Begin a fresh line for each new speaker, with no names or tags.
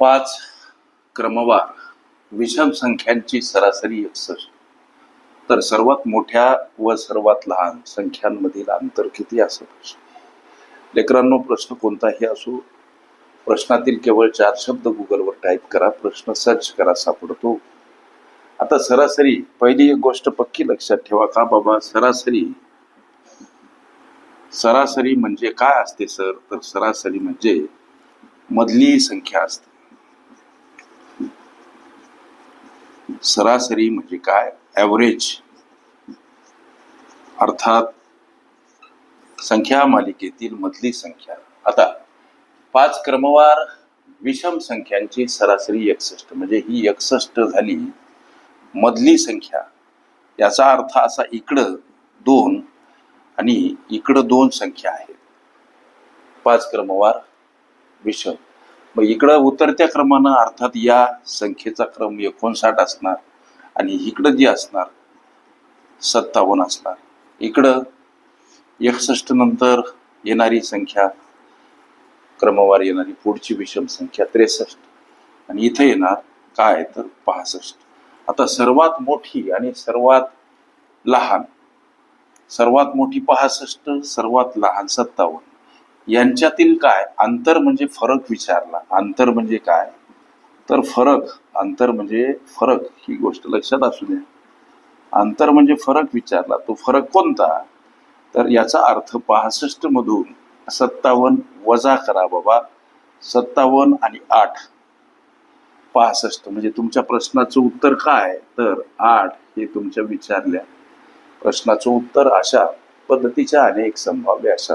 पाच क्रमवार विषम संख्यांची सरासरी एकसष्ट तर सर्वात मोठ्या व सर्वात लहान संख्यांमधील अंतर किती असत लेकरांनो प्रश्न कोणताही असो प्रश्नातील केवळ चार शब्द गुगलवर टाईप करा प्रश्न सर्च करा सापडतो. आता सरासरी पहिली एक गोष्ट पक्की लक्षात ठेवा का बाबा? सरासरी सरासरी म्हणजे काय असते सर? तर सरासरी म्हणजे मधली संख्या असते. सरासरी म्हणजे काय? ॲव्हरेज अर्थात संख्या मालिकेतील मधली संख्या. आता पाच क्रमवार विषम संख्यांची सरासरी एकसष्ट. म्हणजे ही एकसष्ट झाली मधली संख्या. याचा अर्थ असा इकडं दोन आणि इकडं दोन संख्या आहेत. पाच क्रमवार विषम. मग इकडं उतरत्या क्रमानं अर्थात या संख्येचा क्रम एकोणसाठ असणार आणि इकडं जी असणार सत्तावन्न असणार. इकडं एकसष्ट नंतर येणारी संख्या क्रमवार येणारी पुढची विषम संख्या त्रेसष्ट. आणि इथं येणार काय? तर पासष्ट. आता सर्वात मोठी आणि सर्वात लहान सर्वात मोठी पासष्ट सर्वात लहान सत्तावन्न. यांच्यातील काय? अंतर म्हणजे फरक विचारला. अंतर म्हणजे काय? तर फरक अंतर म्हणजे फरक ही गोष्ट लक्षात असू द्या. अंतर म्हणजे फरक विचारला. तो फरक कोणता? तर याचा अर्थ पासष्ट मधून सत्तावन्न वजा करा बाबा. सत्तावन्न आणि आठ. पासष्ट म्हणजे तुमच्या प्रश्नाचं उत्तर काय? तर आठ हे तुमच्या विचारल्या. प्रश्नाचं उत्तर अशा पद्धतीच्या अनेक संभाव्य अशा.